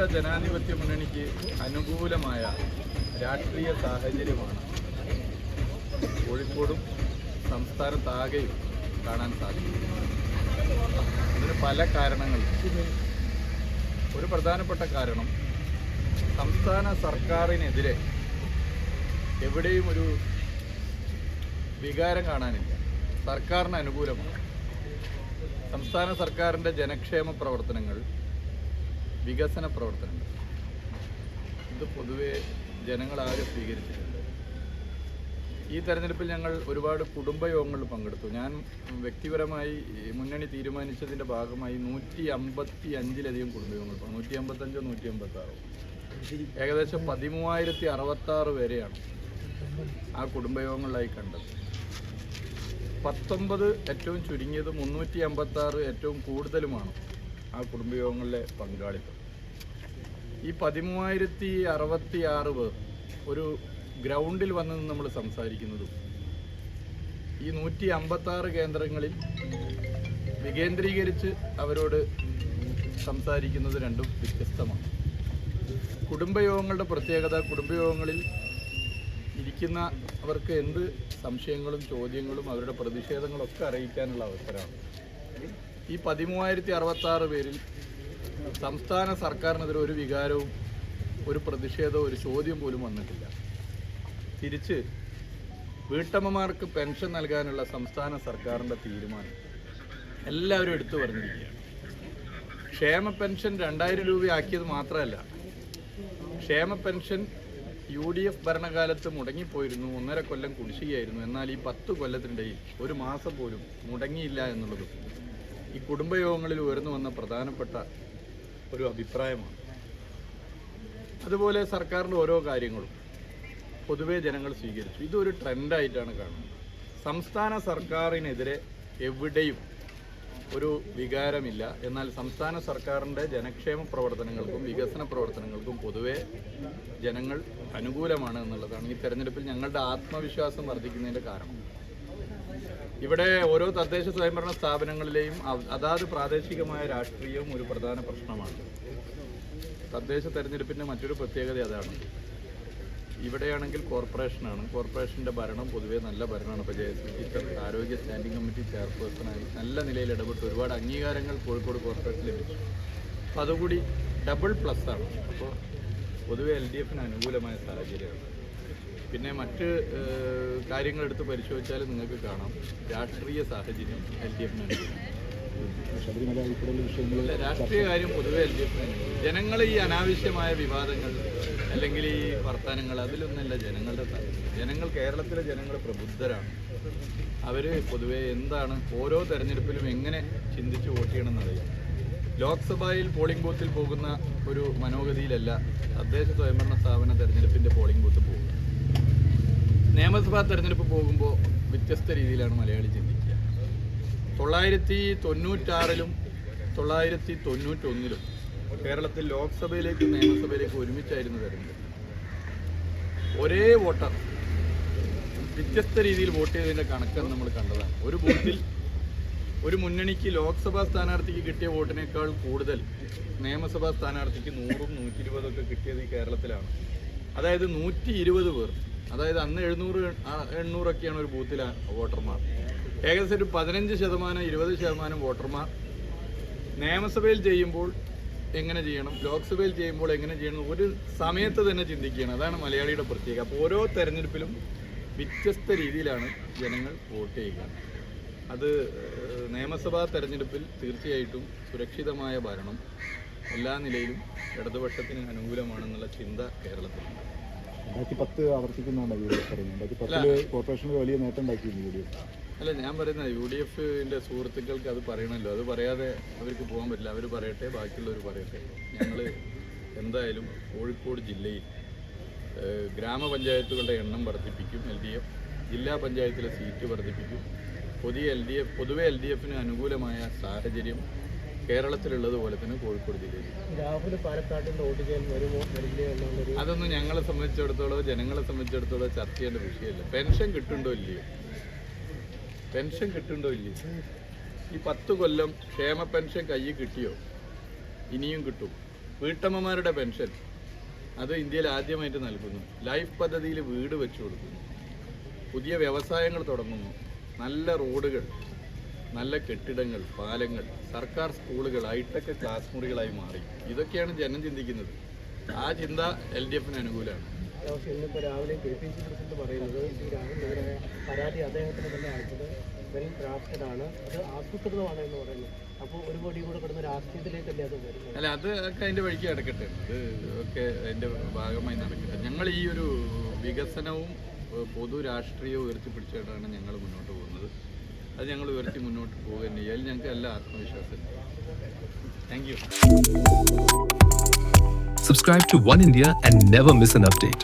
ഇടതുപക്ഷ ജനാധിപത്യ മുന്നണിക്ക് അനുകൂലമായ രാഷ്ട്രീയ സാഹചര്യമാണ് കോഴിക്കോടും സംസ്ഥാനത്താകെയും കാണാൻ സാധിക്കും ഇതിന് പല കാരണങ്ങൾ. ഒരു പ്രധാനപ്പെട്ട കാരണം സംസ്ഥാന സർക്കാരിനെതിരെ എവിടെയും ഒരു വികാരം കാണാനില്ല. സർക്കാരിന് അനുകൂലമാണ്. സംസ്ഥാന സർക്കാരിന്റെ ജനക്ഷേമ പ്രവർത്തനങ്ങൾ വികസന പ്രവർത്തനങ്ങൾ ഇത് പൊതുവെ ജനങ്ങളാകെ സ്വീകരിച്ചിട്ടുണ്ട്. ഈ തെരഞ്ഞെടുപ്പിൽ ഞങ്ങൾ ഒരുപാട് കുടുംബയോഗങ്ങളിൽ പങ്കെടുത്തു. ഞാൻ വ്യക്തിപരമായി മുന്നണി തീരുമാനിച്ചതിന്റെ ഭാഗമായി നൂറ്റി അമ്പത്തി അഞ്ചിലധികം കുടുംബയോഗങ്ങൾ. നൂറ്റി അമ്പത്തഞ്ചോ നൂറ്റി അമ്പത്താറോ ഏകദേശം പതിമൂവായിരത്തി അറുപത്തി ആറ് പേരെയാണ് ആ കുടുംബയോഗങ്ങളിലായി കണ്ടത്. പത്തൊമ്പത് ഏറ്റവും ചുരുങ്ങിയത് മുന്നൂറ്റി അമ്പത്താറ് ഏറ്റവും കൂടുതലുമാണ് ആ കുടുംബയോഗങ്ങളിലെ പങ്കാളിത്തം ഈ പതിമൂവായിരത്തി അറുപത്തി ആറ് പേർ ഒരു ഗ്രൗണ്ടിൽ വന്ന് നമ്മൾ സംസാരിക്കുന്നതും ഈ നൂറ്റി അമ്പത്തി ആറ് കേന്ദ്രങ്ങളിൽ വികേന്ദ്രീകരിച്ച് അവരോട് സംസാരിക്കുന്നത് രണ്ടും വ്യത്യസ്തമാണ്. കുടുംബയോഗങ്ങളുടെ പ്രത്യേകത കുടുംബയോഗങ്ങളിൽ ഇരിക്കുന്ന അവർക്ക് എന്ത് സംശയങ്ങളും ചോദ്യങ്ങളും അവരുടെ പ്രതിഷേധങ്ങളൊക്കെ അറിയിക്കാനുള്ള അവസരമാണ്. ഈ പതിമൂവായിരത്തി അറുപത്തി ആറ് പേരിൽ സംസ്ഥാന സർക്കാരിനെതിരെ ഒരു വികാരവും ഒരു പ്രതിഷേധവും ഒരു ചോദ്യം പോലും വന്നിട്ടില്ല. തിരിച്ച് വീട്ടമ്മമാർക്ക് പെൻഷൻ നൽകാനുള്ള സംസ്ഥാന സർക്കാരിന്റെ തീരുമാനം എല്ലാവരും എടുത്തു പറഞ്ഞിരിക്കുകയാണ്. ക്ഷേമ പെൻഷൻ രണ്ടായിരം രൂപയാക്കിയത് മാത്രമല്ല ക്ഷേമ പെൻഷൻ യു ഡി എഫ് ഭരണകാലത്ത് മുടങ്ങിപ്പോയിരുന്നു ഒന്നര കൊല്ലം കുടിശ്ശികയായിരുന്നു. എന്നാൽ ഈ പത്ത് കൊല്ലത്തിനിടയിൽ ഒരു മാസം പോലും മുടങ്ങിയില്ല എന്നുള്ളതും ഈ കുടുംബയോഗങ്ങളിൽ ഉയർന്നു വന്ന പ്രധാനപ്പെട്ട ഒരു അഭിപ്രായമാണ്. അതുപോലെ സർക്കാരിന്റെ ഓരോ കാര്യങ്ങളും പൊതുവെ ജനങ്ങൾ സ്വീകരിച്ചു. ഇതൊരു ട്രെൻഡായിട്ടാണ് കാണുന്നത്. സംസ്ഥാന സർക്കാരിനെതിരെ എവിടെയും ഒരു വികാരമില്ല. എന്നാൽ സംസ്ഥാന സർക്കാരിന്റെ ജനക്ഷേമ പ്രവർത്തനങ്ങൾക്കും വികസന പ്രവർത്തനങ്ങൾക്കും പൊതുവെ ജനങ്ങൾ അനുകൂലമാണ് എന്നുള്ളതാണ് ഈ തെരഞ്ഞെടുപ്പിൽ ഞങ്ങളുടെ ആത്മവിശ്വാസം വർദ്ധിക്കുന്നതിന്റെ കാരണം. ഇവിടെ ഓരോ തദ്ദേശ സ്വയംഭരണ സ്ഥാപനങ്ങളിലെയും അതാത് പ്രാദേശികമായ രാഷ്ട്രീയവും ഒരു പ്രധാന പ്രശ്നമാണ്. തദ്ദേശ തെരഞ്ഞെടുപ്പിന്റെ മറ്റൊരു പ്രത്യേകത അതാണ്. ഇവിടെയാണെങ്കിൽ കോർപ്പറേഷനാണ്. കോർപ്പറേഷന്റെ ഭരണം പൊതുവേ നല്ല ഭരണമാണ്. ജയശ്രീ ടീച്ചർ ആരോഗ്യ സ്റ്റാൻഡിംഗ് കമ്മിറ്റി ചെയർപേഴ്സണായി നല്ല നിലയിൽ ഇടപെട്ട് ഒരുപാട് അംഗീകാരങ്ങൾ കോഴിക്കോട് കോർപ്പറേഷൻ ലഭിച്ചു. അപ്പോൾ അതുകൂടി ഡബിൾ പ്ലസ് ആണ്. അപ്പോൾ പൊതുവേ എൽ ഡി എഫിന് അനുകൂലമായ സാഹചര്യമാണ്. പിന്നെ മറ്റ് കാര്യങ്ങളെടുത്ത് പരിശോധിച്ചാൽ നിങ്ങൾക്ക് കാണാം. രാഷ്ട്രീയ സാഹചര്യം എൽ ഡി എഫിന് രാഷ്ട്രീയ കാര്യം പൊതുവെ എൽ ഡി എഫിന് ജനങ്ങൾ ഈ അനാവശ്യമായ വിവാദങ്ങൾ അല്ലെങ്കിൽ ഈ വർത്തമാനങ്ങൾ അതിലൊന്നല്ല ജനങ്ങളുടെ ജനങ്ങൾ കേരളത്തിലെ ജനങ്ങൾ പ്രബുദ്ധരാണ്. അവർ പൊതുവെ എന്താണ് ഓരോ തെരഞ്ഞെടുപ്പിലും എങ്ങനെ ചിന്തിച്ച് വോട്ട് ചെയ്യണമെന്നറിയാം. ലോക്സഭയിൽ പോളിംഗ് ബൂത്തിൽ പോകുന്ന ഒരു മനോഗതിയിലല്ല തദ്ദേശ സ്വയംഭരണ സ്ഥാപന തെരഞ്ഞെടുപ്പിന്റെ പോളിംഗ് ബൂത്ത് പോകുന്നത്. നിയമസഭാ തെരഞ്ഞെടുപ്പ് പോകുമ്പോൾ വ്യത്യസ്ത രീതിയിലാണ് മലയാളി ചിന്തിക്കുക. തൊള്ളായിരത്തി തൊണ്ണൂറ്റാറിലും തൊള്ളായിരത്തി തൊണ്ണൂറ്റൊന്നിലും കേരളത്തിൽ ലോക്സഭയിലേക്കും നിയമസഭയിലേക്കും ഒരുമിച്ചായിരുന്നു തെരഞ്ഞെടുപ്പ്. ഒരേ വോട്ടർ വ്യത്യസ്ത രീതിയിൽ വോട്ട് ചെയ്തതിന്റെ കണക്കാണ് നമ്മൾ കണ്ടതാണ്. ഒരു ബൂത്തിൽ ഒരു മുന്നണിക്ക് ലോക്സഭാ സ്ഥാനാർത്ഥിക്ക് കിട്ടിയ വോട്ടിനേക്കാൾ കൂടുതൽ നിയമസഭാ സ്ഥാനാർത്ഥിക്ക് നൂറും നൂറ്റി ഇരുപതൊക്കെ കിട്ടിയത് ഈ കേരളത്തിലാണ്. അതായത് നൂറ്റി ഇരുപത് പേർ. അതായത് അന്ന് എഴുന്നൂറ് എണ്ണൂറൊക്കെയാണ് ഒരു ബൂത്തിലെ വോട്ടർമാർ. ഏകദേശം ഒരു പതിനഞ്ച് ശതമാനം ഇരുപത് ശതമാനം വോട്ടർമാർ. നിയമസഭയിൽ ചെയ്യുമ്പോൾ എങ്ങനെ ചെയ്യണം? ലോക്സഭയിൽ ചെയ്യുമ്പോൾ എങ്ങനെ ചെയ്യണം? ഒരു സമയത്ത് തന്നെ ചിന്തിക്കുകയാണ്. അതാണ് മലയാളിയുടെ പ്രത്യേകത. അപ്പോൾ ഓരോ തെരഞ്ഞെടുപ്പിലും വ്യത്യസ്ത രീതിയിലാണ് ജനങ്ങൾ വോട്ട് ചെയ്യുക. അത് നിയമസഭാ തെരഞ്ഞെടുപ്പിൽ തീർച്ചയായിട്ടും സുരക്ഷിതമായ ഭരണം എല്ലാ നിലയിലും ഇടതുപക്ഷത്തിന് അനുകൂലമാണെന്നുള്ള ചിന്ത കേരളത്തിൽ. രണ്ടായിരത്തി പത്ത് ആവർത്തിക്കുന്നുണ്ട് യു ഡി എഫ് പറയുന്നത്. രണ്ടായിരത്തി പത്തിൽ കോർപ്പറേഷനിൽ വലിയ നേട്ടം ഉണ്ടാക്കിയിരുന്നു യു ഡി എഫ്. അല്ല ഞാൻ പറയുന്നത് യു ഡി എഫിന്റെ സുഹൃത്തുക്കൾക്ക് അത് പറയണമല്ലോ. അത് പറയാതെ അവർക്ക് പോകാൻ പറ്റില്ല. അവർ പറയട്ടെ ബാക്കിയുള്ളവർ പറയട്ടെ. ഞങ്ങൾ എന്തായാലും കോഴിക്കോട് ജില്ലയിൽ ഗ്രാമപഞ്ചായത്തുകളുടെ എണ്ണം വർദ്ധിപ്പിക്കും എൽ ഡി എഫ്. ജില്ലാ പഞ്ചായത്തിലെ സീറ്റ് വർദ്ധിപ്പിക്കും. പുതിയ എൽ ഡി എഫ് പൊതുവെ എൽ ഡി എഫിന് അനുകൂലമായ സാഹചര്യം കേരളത്തിലുള്ളതുപോലെ തന്നെ കോഴിക്കോട് ജില്ലയിൽ രാഹുൽ പാലക്കാട്ടിൽ വോട്ട് ചെയ്യാൻ വരുമോ വരില്ലേ എന്നുള്ളൊരു അതൊന്നും ഞങ്ങളെ സംബന്ധിച്ചിടത്തോളം ജനങ്ങളെ സംബന്ധിച്ചിടത്തോളം ചർച്ച ചെയ്യേണ്ട വിഷയമല്ല. പെൻഷൻ കിട്ടുണ്ടോ ഇല്ലയോ? പെൻഷൻ കിട്ടുണ്ടോ ഇല്ലയോ? ഈ പത്ത് കൊല്ലം ക്ഷേമ പെൻഷൻ കയ്യിൽ കിട്ടിയോ? ഇനിയും കിട്ടും. വീട്ടമ്മമാരുടെ പെൻഷൻ അത് ഇന്ത്യയിൽ ആദ്യമായിട്ട് നൽകുന്നു. ലൈഫ് പദ്ധതിയിൽ വീട് വെച്ചു കൊടുക്കുന്നു. പുതിയ വ്യവസായങ്ങൾ തുടങ്ങുന്നു. നല്ല റോഡുകൾ. നല്ല കെട്ടിടങ്ങൾ പാലങ്ങൾ സർക്കാർ സ്കൂളുകൾ ഹൈടെക് ക്ലാസ് മുറികളായി മാറി. ഇതൊക്കെയാണ് ജനം ചിന്തിക്കുന്നത്. ആ ചിന്ത എൽ ഡി എഫിന് അനുകൂലമാണ്. പക്ഷേ ഇന്നിപ്പോൾ രാവിലെ കെ പി സി പ്രസിഡന്റ് പറയുന്നത് ഈ രാഹുലിനെതിരായ പരാതി അദ്ദേഹത്തിന് തന്നെ അയച്ചത് വെൽ ഡ്രാഫ്റ്റഡ് ആണ്. അത് ആസൂത്രിതമാണ് എന്ന് പറയുന്നത് അപ്പോൾ ഒരു കോടി കൂടെ കിടന്ന് രാഷ്ട്രീയത്തിലേക്കല്ലേ അത് വരുന്നത്? അല്ല അത് ഒക്കെ അതിന്റെ വഴിക്ക് നടക്കട്ടെ അത് ഒക്കെ അതിന്റെ ഭാഗമായി നടക്കട്ടെ. ഞങ്ങൾ ഈ ഒരു വികസനവും പൊതു രാഷ്ട്രീയവും ഉയർത്തിപ്പിടിച്ചിട്ടാണ് ഞങ്ങൾ മുന്നോട്ട് പോകുന്നത്. അത് ഞങ്ങൾ ഉയർത്തി മുന്നോട്ട് പോകുക തന്നെ ചെയ്യാൻ ഞങ്ങൾക്ക് എല്ലാ ആത്മവിശ്വാസം thank you Subscribe to One India and never miss an update.